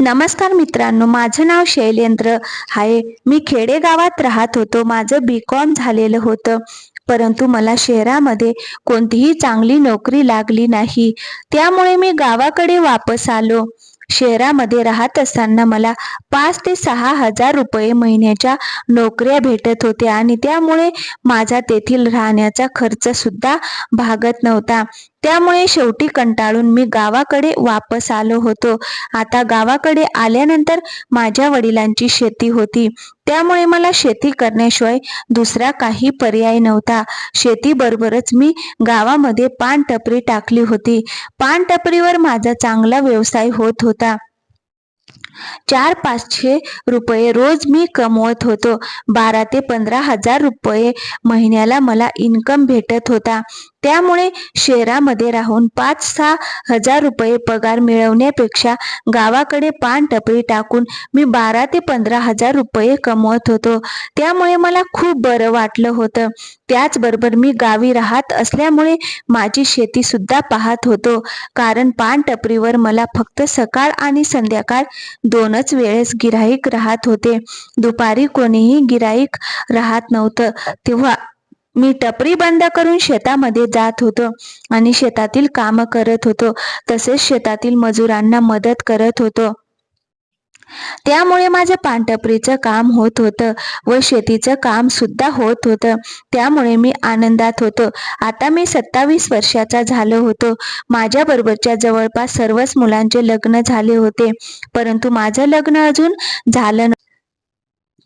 नमस्कार मित्रांनो माझं नाव शैलेंद्र आहे. मी खेडेगावात राहत होतो. माझं बी कॉम झालेलं होतं. परंतु मला शहरामध्ये कोणतीही चांगली नोकरी लागली नाही. त्यामुळे मी गावाकडे वापस आलो. शहरामध्ये राहत असताना मला पाच ते सहा हजार रुपये महिन्याच्या नोकऱ्या भेटत होत्या आणि त्यामुळे माझा तेथील राहण्याचा खर्च सुद्धा भागत नव्हता. त्यामुळे शेवटी कंटाळून मी गावाकडे वापस आलो होतो. आता गावाकडे आल्यानंतर माझ्या वडिलांची शेती होती. त्यामुळे मला शेती करण्याशिवाय दुसरा काही पर्याय नव्हता. शेतीबरोबरच मी गावामध्ये पान टपरी टाकली होती. पान टपरीवर माझा चांगला व्यवसाय होत होता. चार पाचशे रुपये रोज मी कमवत होतो. बारा ते पंधरा हजार रुपये महिन्याला मला इन्कम भेटत होता. त्यामुळे शहरामध्ये राहून पाच सहा हजार रुपये पगार मिळवण्यापेक्षा गावाकडे पान टपरी टाकून मी बारा ते पंधरा हजार रुपये कमवत होतो. त्यामुळे मला खूप बरं वाटलं होतं. त्याचबरोबर मी गावी राहत असल्यामुळे माझी शेती सुद्धा पाहत होतो. कारण पान टपरीवर मला फक्त सकाळ आणि संध्याकाळ दोनच वेळेस गिराईक राहत होते. दुपारी कोणीही गिराईक राहत नव्हतं. तेव्हा मी टपरी बंद करून शेतामध्ये जात होतो आणि शेतातील काम करत होतो. तसेच शेतातील मजुरांना मदत करत होतो. त्यामुळे माझं पानटपरीचं काम होत होतं व शेतीचं काम सुद्धा होत होतं. त्यामुळे मी आनंदात होतो. आता मी सत्तावीस वर्षाचा झालो होतो. माझ्या बरोबरच्या जवळपास सर्वच मुलांचे लग्न झाले होते. परंतु माझं लग्न अजून झालं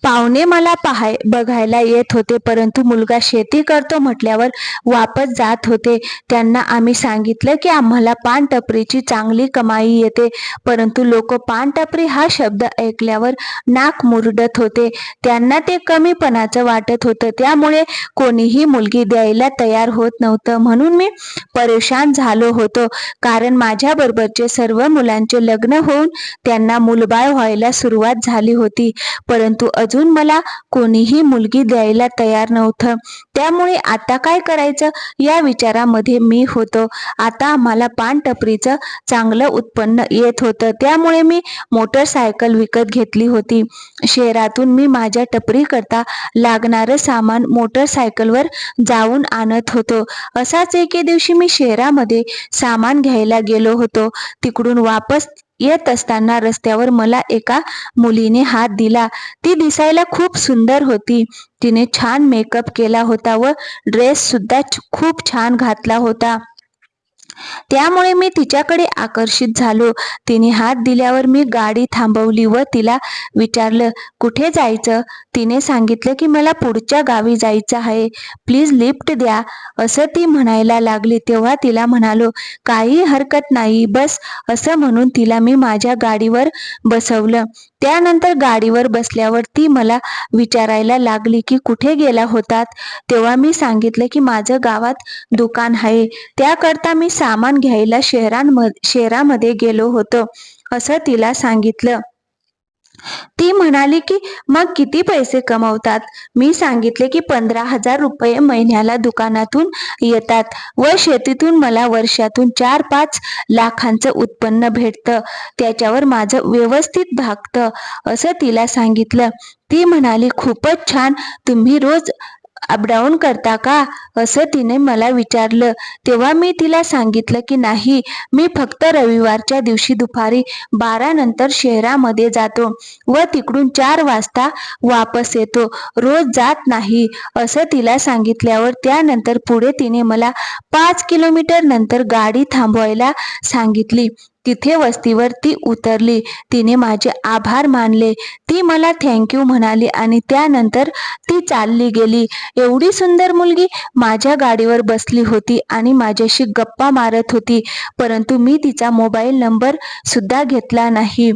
पाहुणे मला पाहाय बघायला येत होते परंतु मुलगा शेती करतो म्हटल्यावर वापस जात होते. त्यांना आम्ही सांगितलं की आम्हाला पानटपरीची चांगली कमाई येते परंतु लोक पानटपरी हा शब्द ऐकल्यावर नाक मुरडत होते. त्यांना ते कमीपणाचं वाटत होतं. त्यामुळे कोणीही मुलगी द्यायला तयार होत नव्हतं. म्हणून मी परेशान झालो होतो. कारण माझ्याबरोबरचे सर्व मुलांचे लग्न होऊन त्यांना मुलबाळ व्हायला सुरुवात झाली होती. परंतु अजून मला कोणीही मुलगी द्यायला तयार नव्हतं. त्यामुळे आता काय करायचं? या विचारामध्ये मी होतो. आता आम्हाला पानटपरीचं चांगलं उत्पन्न येत होतं. त्यामुळे मी मोटरसायकल विकत घेतली होती. शहरातून मी माझ्या टपरीकरता लागणारं सामान मोटरसायकलवर जाऊन आणत होतो. असाच एके दिवशी मी शहरामध्ये सामान घ्यायला गेलो होतो. तिकडून वापस येत असताना रस्त्यावर मला एका मुलीने हात दिला. ती दिसायला खूप सुंदर होती. तिने छान मेकअप केला होता व ड्रेस सुद्धा खूप छान घातला होता. त्यामुळे मी तिच्याकडे आकर्षित झालो. तिने हात दिल्यावर मी गाडी थांबवली व तिला विचारलं कुठे जायचं? तिने सांगितलं की मला पुढच्या गावी जायचं आहे. प्लीज लिफ्ट द्या. असं ती म्हणायला लागली. तेव्हा तिला म्हणालो काही हरकत नाही. बस. असं म्हणून तिला मी माझ्या गाडीवर बसवलं. त्यानंतर गाडीवर बसल्यावर ती मला विचारायला लागली की कुठे गेला होतात? तेव्हा मी सांगितलं की माझं गावात दुकान आहे. त्याकरता मी सामान घ्यायला शहरांमध्ये शहरामध्ये गेलो होतो असं तिला सांगितलं. ती म्हणाली की मग किती पैसे कमवतात? मी सांगितले की पंधरा हजार रुपये महिन्याला दुकानातून येतात व शेतीतून मला वर्षातून चार पाच लाखांचं उत्पन्न भेटतं. त्याच्यावर माझं व्यवस्थित भागतं. असं तिला सांगितलं. ती म्हणाली खूपच छान. तुम्ही रोज अपडाऊन करता का? असं तिने मला विचारलं. तेव्हा मी तिला सांगितलं की नाही मी फक्त रविवारच्या दिवशी दुपारी बारा नंतर शहरामध्ये जातो व तिकडून चार वाजता वापस येतो. रोज जात नाही असं तिला सांगितल्यावर त्यानंतर पुढे तिने मला पाच किलोमीटर नंतर गाडी थांबवायला सांगितली. तिथे वस्तीवर ती उतरली. तिने माझे आभार मानले. ती मला थँक्यू म्हणाली आणि त्यानंतर ती चालली गेली. एवढी सुंदर मुलगी माझ्या गाडीवर बसली होती आणि माझ्याशी गप्पा मारत होती. परंतु मी तिचा मोबाईल नंबर सुद्धा घेतला नाही.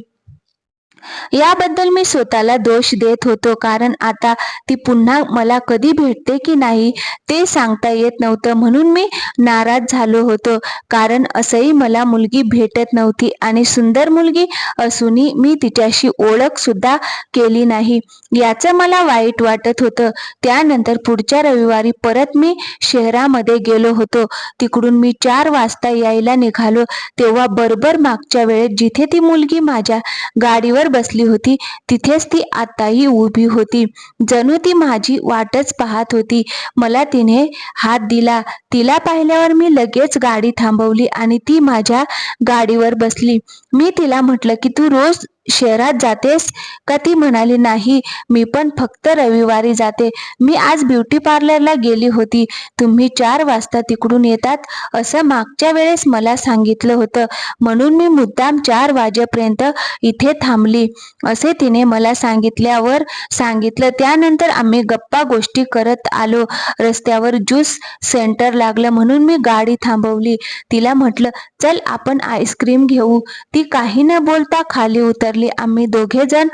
याबद्दल मी स्वतःला दोष देत होतो कारण आता ती पुन्हा मला कधी भेटते की नाही ते सांगता येत नव्हतं. म्हणून मी नाराज झालो होतो कारण असंही मला मुलगी भेटत नव्हती आणि सुंदर मुलगी असूनही मी तिच्याशी ओळख सुद्धा केली नाही. याचं मला वाईट वाटत होतं. त्यानंतर पुढच्या रविवारी परत मी शहरामध्ये गेलो होतो. तिकडून मी चार वाजता यायला निघालो. तेव्हा बरोबर मागच्या वेळेत जिथे ती मुलगी माझ्या गाडीवर बसली होती. तिथेच ती आताही उभी होती. जणू ती माझी वाटच पाहत होती. मला तिने हात दिला. तिला पाहिल्यावर मी लगेच गाडी थांबवली आणि ती माझ्या गाडीवर बसली. मी तिला म्हटलं की तू रोज शहरात जातेस का? ती म्हणाली नाही मी पण फक्त रविवारी जाते. मी आज ब्युटी पार्लरला गेली होती. तुम्ही चार वाजता तिकडून येतात. असं मागच्या वेळेस मला सांगितलं होतं. म्हणून मी मुद्दाम चार वाजेपर्यंत इथे थांबली. असे तिने मला सांगितल्यावर सांगितलं. त्यानंतर आम्ही गप्पा गोष्टी करत आलो. रस्त्यावर ज्यूस सेंटर लागलं म्हणून मी गाडी थांबवली. तिला म्हटलं चल आपण आईस्क्रीम घेऊ. ती काही न बोलता खाली उतर उतरली आम्ही दोघे जण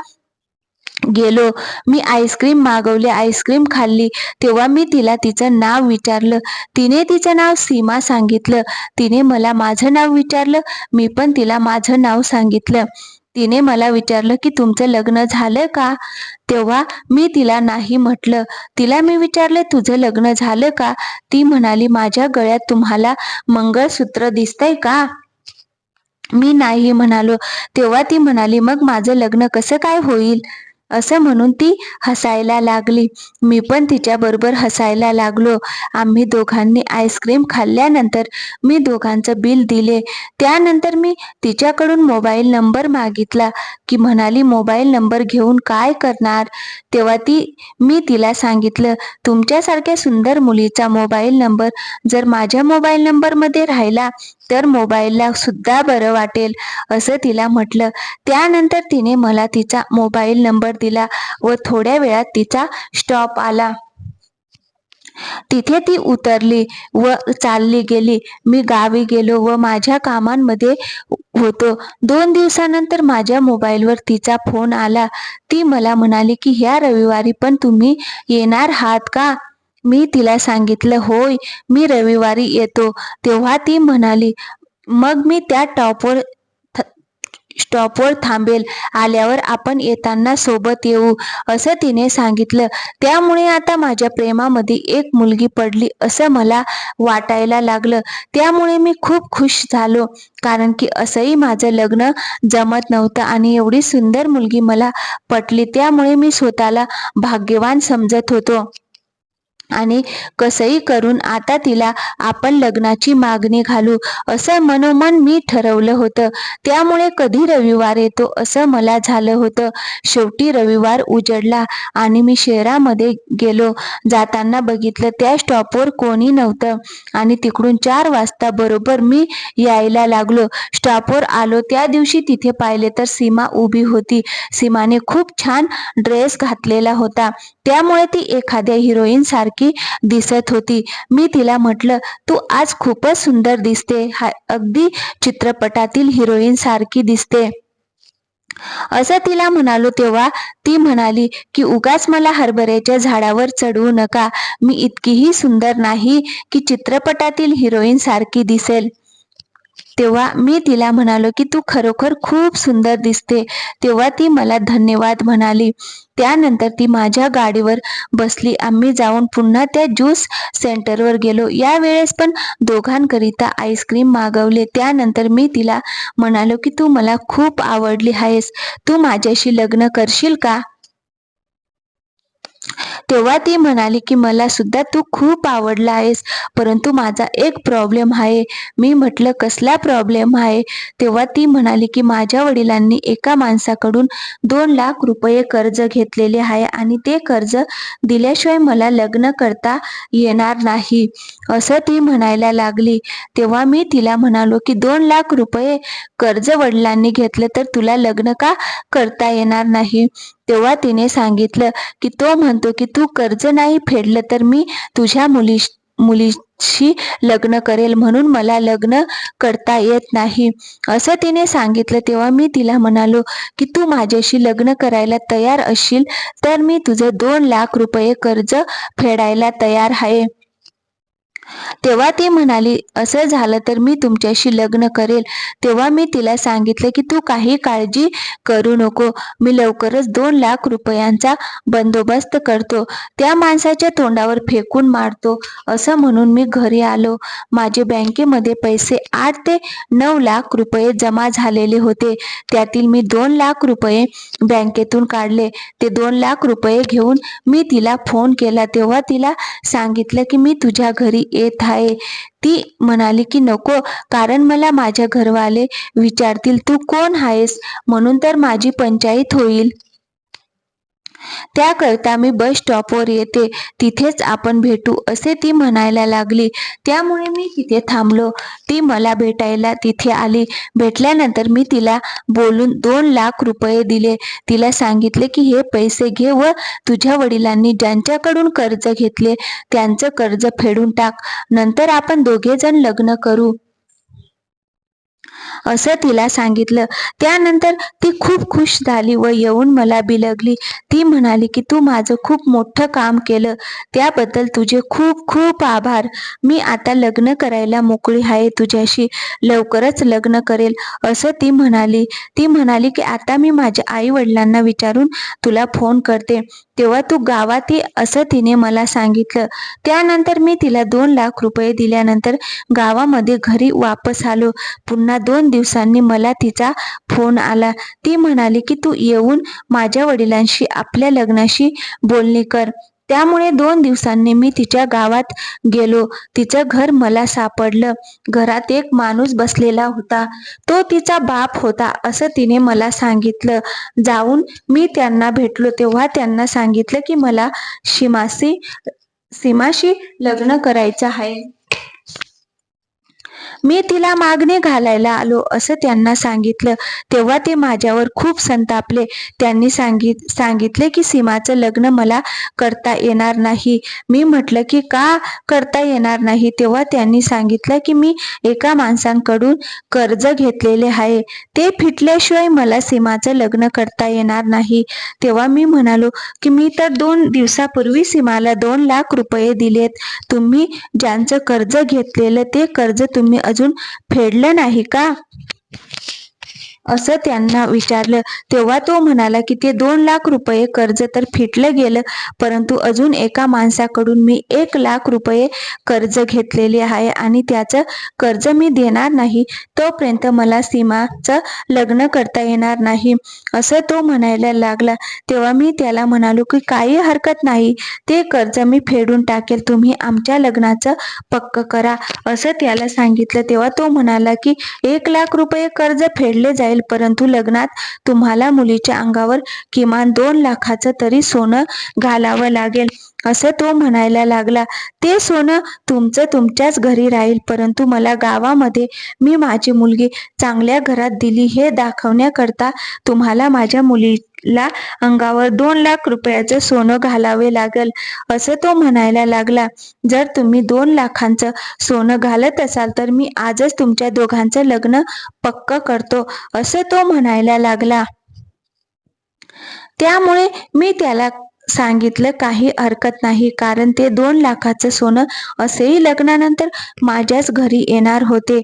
गेलो. मी आईस्क्रीम मागवली आईस्क्रीम खाल्ली. तेव्हा मी तिला तिचं नाव विचारलं. तिने तिचं नाव सीमा सांगितलं. तिने मला माझं नाव विचारलं. मी पण तिला माझं नाव सांगितलं. तिने मला विचारलं की तुमचं लग्न झालं का? तेव्हा मी तिला नाही म्हटलं. तिला मी विचारलं तुझं लग्न झालं का? ती म्हणाली माझ्या गळ्यात तुम्हाला मंगळसूत्र दिसतंय का? मी नाही म्हणालो. तेव्हा ती म्हणाली मग माझं लग्न कसं काय होईल? असं म्हणून ती हसायला लागली. मी पण तिच्याबरोबर हसायला लागलो. आम्ही दोघांनी आईस्क्रीम खाल्ल्यानंतर मी दोघांचं बिल दिले. त्यानंतर मी तिच्याकडून मोबाईल नंबर मागितला की म्हणाली मोबाईल नंबर घेऊन काय करणार? तेव्हा ती मी तिला सांगितलं तुमच्यासारख्या सुंदर मुलीचा मोबाईल नंबर जर माझ्या मोबाईल नंबरमध्ये राहिला तर मोबाईलला सुद्धा बरं वाटेल असं तिला म्हटलं. त्यानंतर तिने मला तिचा मोबाईल नंबर दिला व थोड्या वेळात तिचा स्टॉप आला. तिथे ती उतरली व चालली गेली. मी गावी गेलो व माझ्या कामांमध्ये होतो. दोन दिवसानंतर माझ्या मोबाईलवर तिचा फोन आला. ती मला म्हणाली की ह्या रविवारी पण तुम्ही येणार आहात का? मी तिला सांगितलं होय मी रविवारी येतो. तेव्हा ती म्हणाली मग मी त्या टॉपवर स्टॉपवर थांबेल. आल्यावर आपण येताना सोबत येऊ असं तिने सांगितलं. त्यामुळे आता माझ्या प्रेमामध्ये एक मुलगी पडली असं मला वाटायला लागलं. त्यामुळे मी खूप खुश झालो कारण की असंही माझं लग्न जमत नव्हतं आणि एवढी सुंदर मुलगी मला पटली. त्यामुळे मी स्वतःला भाग्यवान समजत होतो. आणि कसंही करून आता तिला आपण लग्नाची मागणी घालू असं मनोमन मी ठरवलं होतं. त्यामुळे कधी रविवार येतो असं मला झालं होतं. शेवटी रविवार उजडला आणि मी शहरामध्ये गेलो. जाताना बघितलं त्या स्टॉपवर कोणी नव्हतं. आणि तिकडून चार वाजता बरोबर मी यायला लागलो. स्टॉपवर आलो. त्या दिवशी तिथे पाहिले तर सीमा उभी होती. सीमाने खूप छान ड्रेस घातलेला होता. त्यामुळे ती एखाद्या हिरोईन सारखी दिसत होती. मी तिला म्हटलं तू आज खूपच सुंदर दिसते. हा अगदी चित्रपटातील हिरोईन सारखी दिसते. असं तिला म्हणालो तेव्हा ती म्हणाली की उगाच मला हरभऱ्याच्या झाडावर चढवू नका. मी इतकीही सुंदर नाही की चित्रपटातील हिरोईन सारखी दिसेल. तेव्हा मी तिला म्हणालो की तू खरोखर खूप सुंदर दिसते. तेव्हा ती मला धन्यवाद म्हणाली. त्यानंतर ती माझ्या गाडीवर बसली. आम्ही जाऊन पुन्हा त्या ज्यूस सेंटरवर गेलो. या वेळेस पण दोघांकरिता आईस्क्रीम मागवले. त्यानंतर मी तिला म्हणालो की तू मला खूप आवडली आहेस. तू माझ्याशी लग्न करशील का? तेव्हा ती म्हणाली की मला सुद्धा तू खूप आवडला आहेस परंतु माझा एक प्रॉब्लेम आहे. मी म्हटलं कसला प्रॉब्लेम आहे? तेव्हा ती म्हणाली की माझ्या वडिलांनी एका माणसाकडून दोन लाख रुपये कर्ज घेतलेले आहे आणि ते कर्ज दिल्याशिवाय मला लग्न करता येणार नाही. असं ती म्हणायला लागली. तेव्हा मी तिला म्हणालो की दोन लाख रुपये कर्ज वडिलांनी घेतलं तर तुला लग्न का करता येणार नाही? तेव्हा तिने सांगितलं की तो म्हणतो की तू कर्ज नाही फेडलं तर मी तुझ्या मुली मुलीशी लग्न करेल म्हणून मला लग्न करता येत नाही. असं तिने सांगितलं तेव्हा मी तिला म्हणालो की तू माझ्याशी लग्न करायला तयार असशील तर मी तुझं दोन लाख रुपये कर्ज फेडायला तयार आहे. तेव्हा ती म्हणाली असं झालं तर मी तुमच्याशी लग्न करेल. तेव्हा मी तिला सांगितलं की तू काही काळजी करू नको. मी लवकरच दोन लाख रुपयांचा बंदोबस्त करतो. त्या माणसाच्या तोंडावर फेकून मारतो. असं म्हणून मी घरी आलो. माझे बँकेमध्ये पैसे आठ ते नऊ लाख रुपये जमा झालेले होते. त्यातील मी दोन लाख रुपये बँकेतून काढले. ते दोन लाख रुपये घेऊन मी तिला फोन केला. तेव्हा तिला सांगितलं की मी तुझ्या घरी येत आहे. ती म्हणाली की नको कारण मला माझ्या घरवाले विचारतील तू कोण आहेस? म्हणून तर माझी पंचायत होईल. त्याकरता मी बस स्टॉपवर येते. तिथेच आपण भेटू असे ती म्हणायला लागली. त्यामुळे मी तिथे थांबलो. ती मला भेटायला तिथे आली. भेटल्यानंतर मी तिला बोलून दोन लाख रुपये दिले. तिला सांगितले की हे पैसे घे व तुझ्या वडिलांनी ज्यांच्याकडून कर्ज घेतले त्यांचं कर्ज फेडून टाक. नंतर आपण दोघे जण लग्न करू. असं तिला सांगितलं. त्यानंतर ती खूप खुश झाली व येऊन मला बिलगली. ती म्हणाली की तू माझं खूप मोठं काम केलं. त्याबद्दल तुझे खूप खूप आभार. मी आता लग्न करायला मोकळी आहे तुझ्याशी. लवकरच लग्न करेल. असं ती म्हणाली. ती म्हणाली की आता मी माझ्या आई वडिलांना विचारून तुला फोन करते. तेव्हा तू गावात ये असं तिने मला सांगितलं. त्यानंतर मी तिला दोन लाख रुपये दिल्यानंतर गावामध्ये घरी वापस आलो. पुन्हा दोन दिवसांनी मला तिचा फोन आला. ती म्हणाली की तू येऊन माझ्या वडिलांशी आपल्या लग्नाशी बोलणी कर. त्यामुळे दोन दिवसांनी मी तिच्या गावात गेलो. तिचं घर मला सापडलं. घरात एक माणूस बसलेला होता. तो तिचा बाप होता असं तिने मला सांगितलं. जाऊन मी त्यांना भेटलो. तेव्हा त्यांना सांगितलं की मला शिमाशी सीमाशी लग्न करायचं आहे. मी तिला मागणी घालायला आलो असं त्यांना सांगितलं. तेव्हा ते माझ्यावर खूप संतापले. त्यांनी सांगित सांगितले की सीमाचं लग्न मला करता येणार नाही. मी म्हटलं की का करता येणार नाही? तेव्हा त्यांनी सांगितलं की मी एका माणसांकडून कर्ज घेतलेले आहे. ते फिटल्याशिवाय मला सीमाचं लग्न करता येणार नाही. तेव्हा मी म्हणालो की मी तर दोन दिवसापूर्वी सीमाला दोन लाख रुपये दिलेत. तुम्ही ज्यांचं कर्ज घेतलेलं ते कर्ज तुम्ही अजून फेडलं नाही का? असं त्यांना विचारलं. तेव्हा तो म्हणाला की ते दोन लाख रुपये कर्ज तर फिटलं गेलं परंतु अजून एका माणसाकडून मी एक लाख रुपये कर्ज घेतलेले आहे आणि त्याचं कर्ज मी देणार नाही. तोपर्यंत मला सीमाचं लग्न करता येणार नाही. असं तो म्हणायला लागला. तेव्हा मी त्याला म्हणालो की काही हरकत नाही. ते कर्ज मी फेडून टाकेल. तुम्ही आमच्या लग्नाचं पक्क करा. असं त्याला सांगितलं. तेव्हा तो म्हणाला की एक लाख रुपये कर्ज फेडले जाईल परंतु लग्नात तुम्हाला मुलीच्या अंगावर किमान दोन लाखाचं तरी सोनं घालावं लागेल असं तो म्हणायला लागला. ते सोनं तुमचं तुमच्याच घरी राहील परंतु मला गावामध्ये मी माझी मुलगी चांगल्या घरात दिली हे दाखवण्याकरता तुम्हाला माझ्या मुली ला अंगावर दोन लाख रुपयाचं सोनं घालावे लागेल असं तो म्हणायला लागला. जर तुम्ही दोन लाखांचं सोनं घालत असाल तर मी आजच तुमच्या दोघांचं लग्न पक्क करतो असं तो म्हणायला लागला. त्यामुळे मी त्याला सांगितलं काही हरकत नाही कारण ते दोन लाखाचं सोनं असेही लग्नानंतर माझ्याच घरी येणार होते.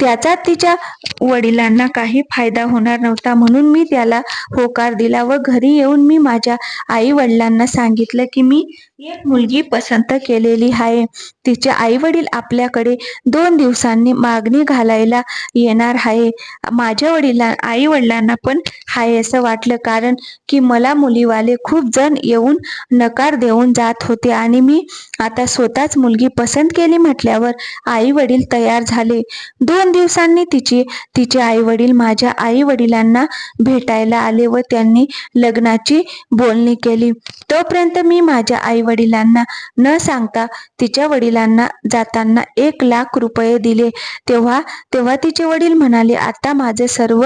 त्याचा तिच्या वडिलांना काही फायदा होणार नव्हता म्हणून मी त्याला होकार दिला व घरी येऊन मी माझ्या आई वडिलांना सांगितलं की मी एक मुलगी पसंत केलेली आहे. तिचे आई वडील आपल्याकडे दोन दिवसांनी मागणी घालायला येणार आहे. माझ्या वडिलां आई वडिलांना पण हाय असं वाटलं कारण की मला मुलीवाले खूप जण येऊन नकार देऊन जात होते आणि मी आता स्वतःच मुलगी पसंत केली म्हटल्यावर आई वडील तयार झाले. दोन दिवसांनी तिची तिचे आई वडील माझ्या आई वडिलांना भेटायला आले व त्यांनी लग्नाची बोलणी केली. तोपर्यंत मी माझ्या आई वडिलांना न सांगता तिच्या वडिलांना जाताना एक लाख रुपये दिले. तेव्हा तेव्हा तिचे वडील म्हणाले आता माझे सर्व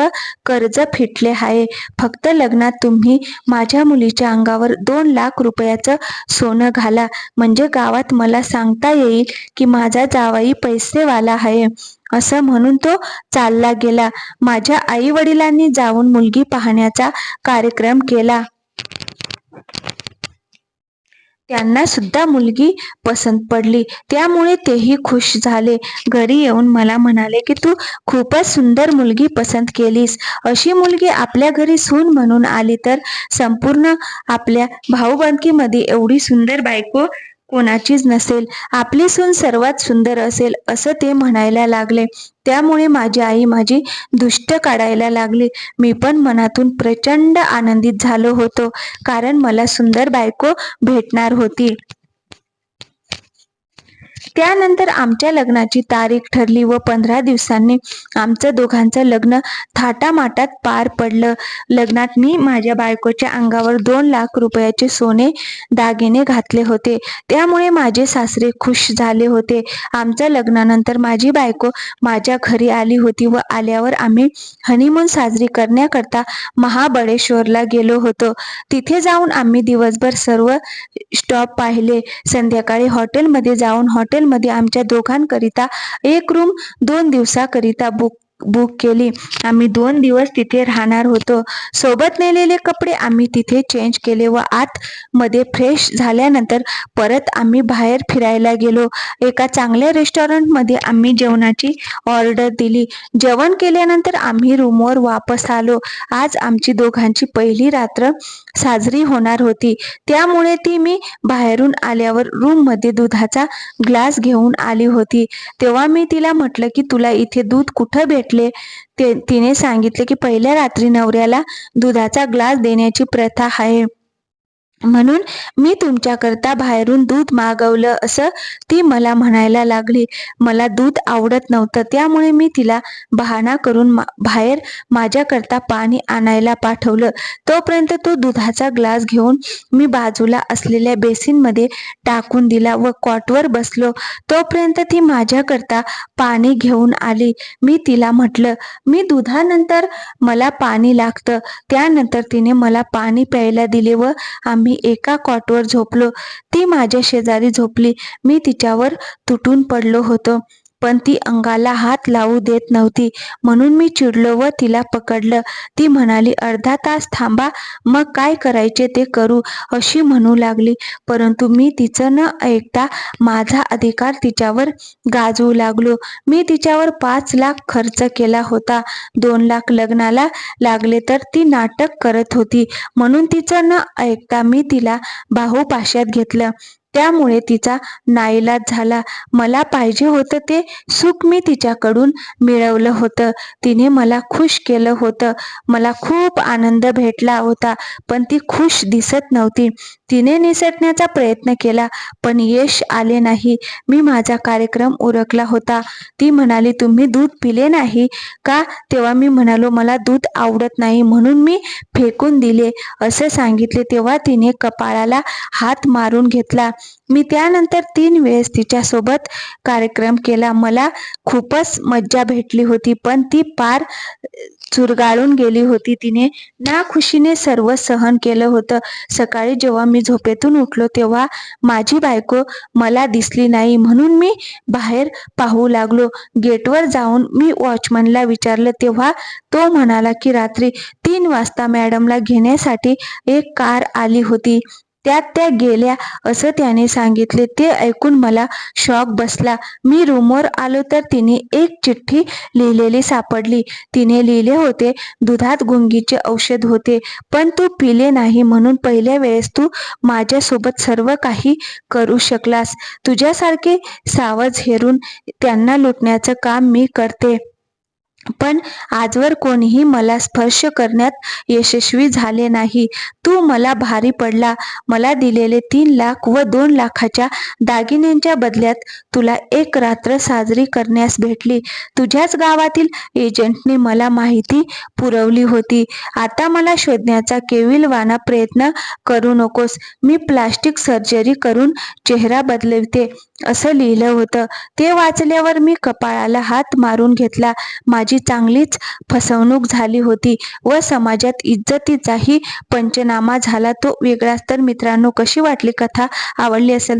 कर्ज फिटले आहे. फक्त लग्नात तुम्ही माझ्या मुलीच्या अंगावर दोन लाख रुपयाचं सोनं घाला. म्हणजे गावात मला सांगता येईल की माझा जावाई पैसेवाला आहे. असं म्हणून तो चालला गेला. माझ्या आई वडिलांनी जाऊन मुलगी पाहण्याचा कार्यक्रम केला. त्यांना सुद्धा मुलगी पसंत पडली. त्यामुळे तेही खुश झाले. घरी येऊन मला म्हणाले की तू खूपच सुंदर मुलगी पसंत केलीस. अशी मुलगी आपल्या घरी सून म्हणून आली तर संपूर्ण आपल्या भाऊबंदकीमध्ये एवढी सुंदर बायको कोणाचीच नसेल. आपली सून सर्वात सुंदर असेल असं ते म्हणायला लागले. त्यामुळे माझी आई माझी दुष्ट काढायला लागली. मी पण मनातून प्रचंड आनंदित झालो होतो कारण मला सुंदर बायको भेटणार होती. त्यानंतर आमच्या लग्नाची तारीख ठरली व पंधरा दिवसांनी आमचं दोघांचं लग्न थाटामाटात पार पडलं. लग्नात मी माझ्या बायकोच्या अंगावर दोन लाख रुपयाचे सोने दागिने घातले होते. त्यामुळे माझे सासरे खुश झाले होते. आमच्या लग्नानंतर माझी बायको माझ्या घरी आली होती व आल्यावर आम्ही हनीमून साजरी करण्याकरता महाबळेश्वरला गेलो होतो. तिथे जाऊन आम्ही दिवसभर सर्व स्टॉप पाहिले. संध्याकाळी हॉटेलमध्ये जाऊन हॉटेल हॉटेलमध्ये आमच्या दोघांकरिता एक रूम दोन दिवसाकरिता बुक बुक केली. आम्ही दोन दिवस तिथे राहणार होतो. सोबत नेलेले कपडे आम्ही तिथे चेंज केले व आत मध्ये फ्रेश झाल्यानंतर परत आम्ही बाहेर फिरायला गेलो. एका चांगल्या रेस्टॉरंटमध्ये आम्ही जेवणाची ऑर्डर दिली. जेवण केल्यानंतर आम्ही रूमवर वापस आलो. आज आमची दोघांची पहिली रात्र साजरी होणार होती. त्यामुळे ती मी बाहेरून आल्यावर रूममध्ये दुधाचा ग्लास घेऊन आली होती. तेव्हा मी तिला म्हटलं की तुला इथे दूध कुठं भेटले? ते तिने सांगितले की पहिल्या रात्री नवऱ्याला दुधाचा ग्लास देण्याची प्रथा आहे. म्हणून मी तुमच्याकरता बाहेरून दूध मागवलं असं ती मला म्हणायला लागली. मला दूध आवडत नव्हतं. त्यामुळे मी तिला बहाणा करून मा- बाहेर माझ्याकरता पाणी आणायला पाठवलं. तोपर्यंत तो दुधाचा ग्लास घेऊन मी बाजूला असलेल्या बेसिनमध्ये टाकून दिला व कॉटवर बसलो. तोपर्यंत ती माझ्याकरता पाणी घेऊन आली. मी तिला म्हटलं मी दुधानंतर मला पाणी लागतं. त्यानंतर तिने मला पाणी प्यायला दिले व आम्ही एका कॉटवर झोपलो. ती माझ्या शेजारी झोपली. मी तिच्यावर तुटून पडलो होतो. पण ती अंगाला हात लावू देत नव्हती. म्हणून मी चिडलो व तिला पकडलं. ती म्हणाली अर्धा तास थांबा मग काय करायचे ते करू अशी म्हणू लागली. परंतु मी तिचं न ऐकता माझा अधिकार तिच्यावर गाजवू लागलो. मी तिच्यावर पाच लाख खर्च केला होता. दोन लाख लग्नाला लागले तर ती नाटक करत होती. म्हणून तिचं न ऐकता मी तिला बाहुपाशात घेतलं. त्यामुळे तिचा नाईलाज झाला. मला पाहिजे होतं ते सुख मी तिच्याकडून मिळवलं होतं. तिने मला खुश केलं होतं. मला खूप आनंद भेटला होता पण ती खुश दिसत नव्हती. तिने निसटण्याचा प्रयत्न केला पण यश आले नाही. मी माझा कार्यक्रम उरकला होता. ती म्हणाली तुम्ही दूध पिले नाही का? तेव्हा मी म्हणालो मला दूध आवडत नाही म्हणून मी फेकून दिले. असं सांगितले तेव्हा तिने कपाळाला हात मारून घेतला. मी त्यानंतर तीन वेळेस तिच्यासोबत कार्यक्रम केला. मला खूपच मज्जा भेटली होती पण ती पार चुरगाळून गेली होती. तिने ना खुशीने सर्व सहन केलं होतं. सकाळी जेव्हा मी झोपेतून उठलो तेव्हा माझी बायको मला दिसली नाही म्हणून मी बाहेर पाहू लागलो. गेटवर जाऊन मी वॉचमनला विचारलं तेव्हा तो म्हणाला की रात्री तीन वाजता मॅडमला घेण्यासाठी एक कार आली होती. त्यात त्या गेल्या असं त्याने सांगितले. ते ऐकून मला शॉक बसला. मी रूमवर आलो तर तिने एक चिठ्ठी लिहिलेली सापडली. तिने लिहिले होते दुधात गुंगीचे औषध होते पण तू पिले नाही म्हणून पहिल्या वेळेस तू माझ्यासोबत सर्व काही करू शकलास. तुझ्यासारखे सावज हेरून त्यांना लुटण्याचं काम मी करते. पण आजवर कोणीही मला स्पर्श करण्यात यशस्वी झाले नाही. तू मला भारी पडला. मला दिलेले तीन लाख व दोन लाखाच्या दागिन्यांच्या बदल्यात तुला एक रात्र साजरी करण्यास भेटली. तुझ्याच गावातील एजंटने मला माहिती पुरवली होती. आता मला शोधण्याचा केविलवाना प्रयत्न करू नकोस. मी प्लास्टिक सर्जरी करून चेहरा बदलवते असं लिहिलं होतं. ते वाचल्यावर मी कपाळाला हात मारून घेतला. माझी चांगलीच फसवणूक झाली होती व समाजात इज्जतीचाही पंचनामा झाला. तो वेगळाच. तर मित्रांनो कशी वाटली कथा? आवडली असेल